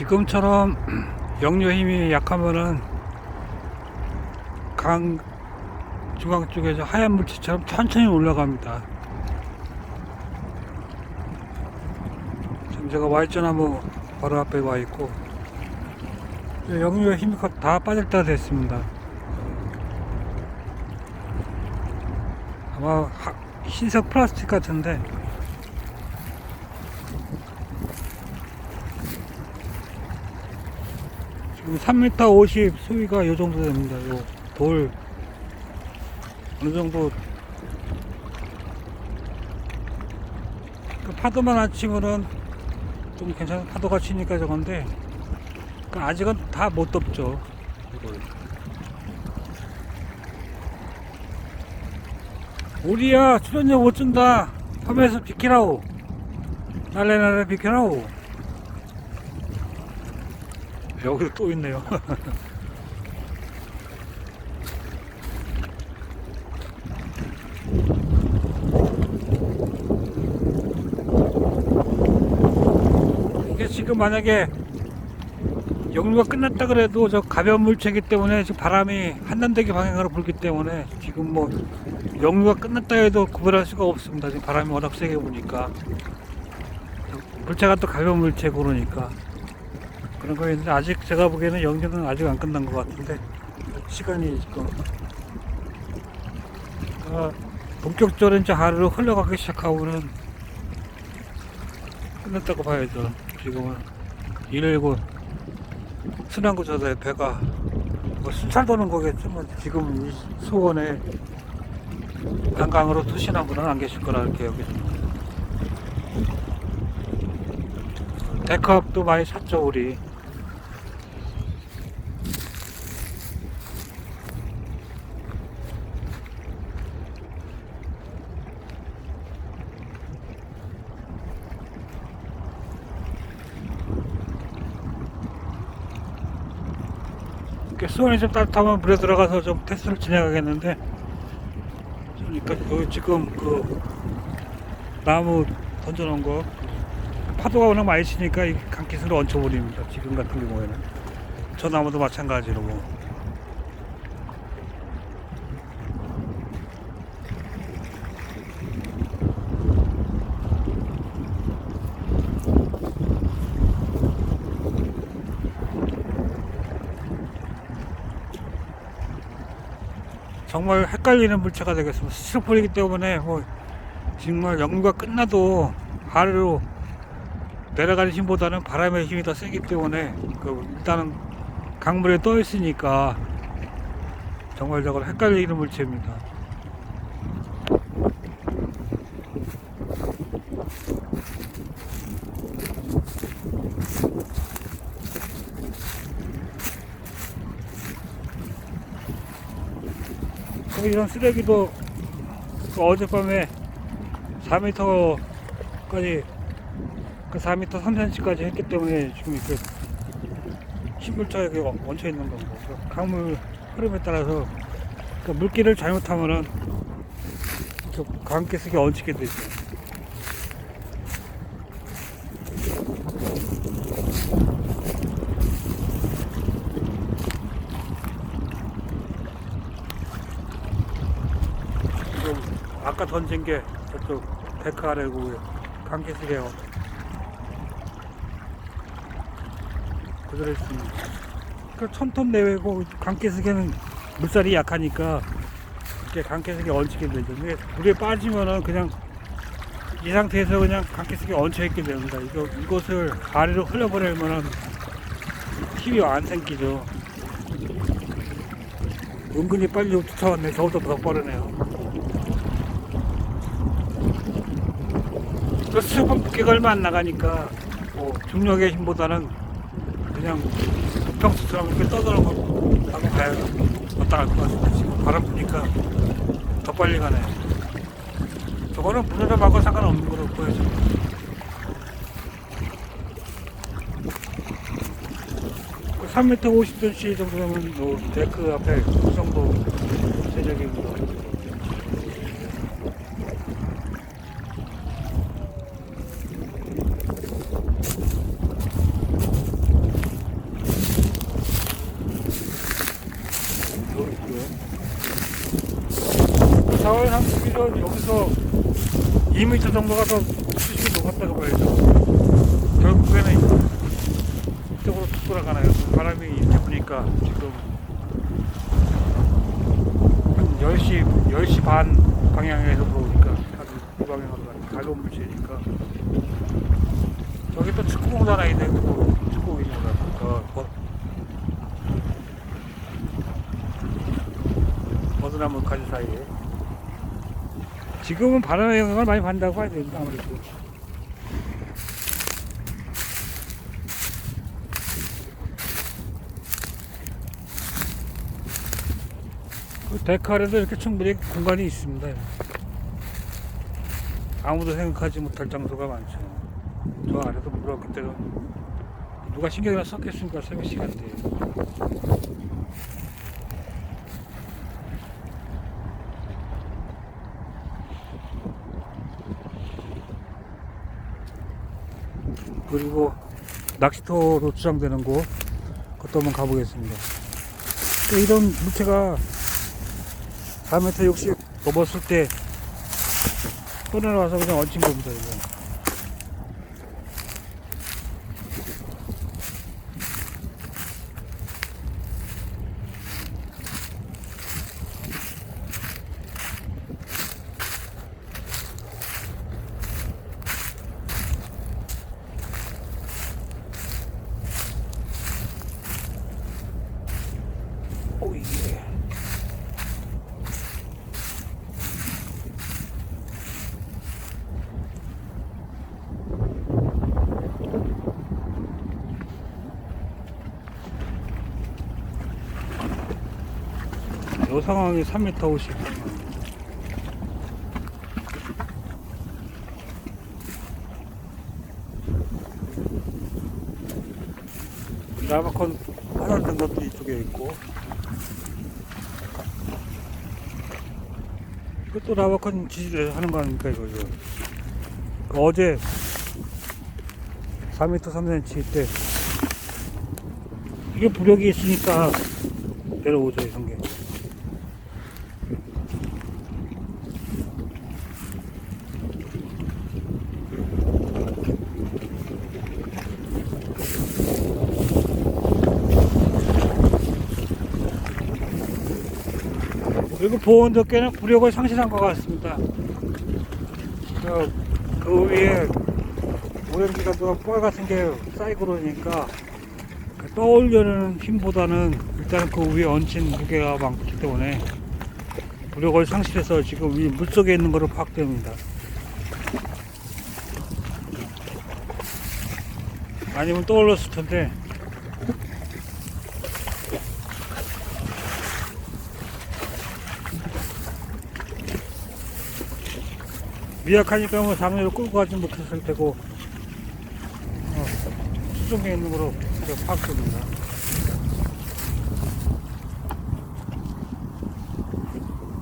지금처럼 역류 힘이 약하면은 강 중앙 쪽에서 하얀 물체처럼 천천히 올라갑니다. 지금 제가 Y자나무 바로 앞에 와 있고 역류의 힘이 다 빠질 때가 됐습니다. 아마 하- 흰색 플라스틱 같은데 지금 3m 50 수위가 요 정도 됩니다. 요돌 어느 정도 그 파도만 안 치면은 좀 괜찮은 파도가 치니까 저건데 그 아직은 다 못 덮죠. 이걸. 우리야 출연료 못 준다. 섬에서 비키라오. 날래날래 비키라오. 여기도 또 있네요. 이게 지금 만약에 역류가 끝났다 그래도 저 가벼운 물체이기 때문에 지금 바람이 한남대기 방향으로 불기 때문에 지금 뭐 역류가 끝났다 해도 구별할 수가 없습니다. 지금 바람이 워낙 세게 부니까 물체가 또 가벼운 물체고 그러니까 그런 거 있는데 아직 제가 보기에는 역류는 아직 안 끝난 것 같은데 시간이 지금 아, 본격적으로 이제 하루로 흘러가기 시작하고는 끝났다고 봐야죠. 지금은 119 순환구조대 배가 뭐 순찰 도는 거겠죠. 뭐 지금 이 수원에 한강으로 투신한 분은 안 계실 거라 이렇게 여기 데크업도 많이 샀죠 우리. 이렇게 수온이 좀 따뜻하면 물에 들어가서 좀 테스트를 진행하겠는데 그러니까 그 지금 그 나무 던져놓은 거 파도가 워낙 많이 치니까 이 강기슬을 얹혀버립니다. 지금 같은 경우에는. 저 나무도 마찬가지로 뭐 정말 헷갈리는 물체가 되겠습니다. 스티로폴이기 때문에 뭐 정말 역류가 끝나도 아래로 내려가는 힘보다는 바람의 힘이 더 세기 때문에 그 일단은 강물에 떠 있으니까 정말 저걸 헷갈리는 물체입니다. 이런 쓰레기도 그 어젯밤에 4m까지 그 4m 3cm까지 했기 때문에 지금 이렇게 신물차에 얹혀 있는 거고 그 강물 흐름에 따라서 그 물기를 잘못하면은 저 강기슭에 얹히게 되죠. 지금 아까 던진 게 저쪽 데크 아래고 강기슭에 그대로 있습니다. 그 천톤 내외고 강기슭에는 물살이 약하니까 이렇게 강기슭에 얹히게 되죠. 근데 물에 빠지면은 그냥 이 상태에서 그냥 강기슭에 얹혀 있게 됩니다. 이거 이것을 아래로 흘려보내면은 힘이 안 생기죠. 은근히 빨리 쫓아왔네. 저보다 더 빠르네요. 그 수분 무게가 얼마 안 나가니까 뭐 중력의 힘보다는 그냥 평소처럼 이렇게 거 하고 가야 왔다 갈 것 같은데 지금 바람 부니까 더 빨리 가네. 저거는 무너져가고 상관없는 거로 보여져. 그 3m 50cm 정도 되면 뭐 데크 앞에 그 정도 세적 이고 더 2m 정도가 더 수심이 높았다고 봐야죠. 결국에는 이쪽으로 툭 돌아가나요. 바람이 이렇게 부니까 지금 한 10시, 10시 반 방향에서 들어오니까 이 방향으로 가니까 갈로 물체니까 저기 또 축구공단 하나 있네. 그거 축구 기준으로 어, 버, 버드나무 가지 사이에 지금은 바람의 영향을 많이 받는다고 봐야 됩니다 아무래도. 그 데크 아래도 이렇게 충분히 공간이 있습니다. 아무도 생각하지 못할 장소가 많죠. 저 아래도 물었기 때는 누가 신경이나 썼겠습니까 새벽 시간대에 그리고 낚시터로 주장되는 곳 그것도 한번 가보겠습니다 또 이런 물체가 4m 60 넘었을 때 꺼내나와서 그냥 얹힌 겁니다 이거. 오예 요 상황이 3m 50 라바콘 화살된 것도 이쪽에 있고. 이것도 라바콘 지지를 하는 거 아닙니까 이거죠 그 어제 4m 3cm 때. 이게 부력이 있으니까 내려오죠 이런 게 그리고 보온 덮개는 부력을 상실한 것 같습니다. 그, 그 위에 오랜 기간 동안 뻘 같은 게 쌓이고 그러니까 그 떠올려는 힘보다는 일단 그 위에 얹힌 무게가 많기 때문에 부력을 상실해서 지금 이 물속에 있는 거로 파악됩니다. 아니면 떠올랐을 텐데 미약하니까 뭐 장르로 끌고 가지 못했을 테고 어, 수중에 있는 거로 파악됩니다.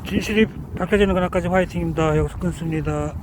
진실이 밝혀지는 그날까지 화이팅입니다. 여기서 끊습니다.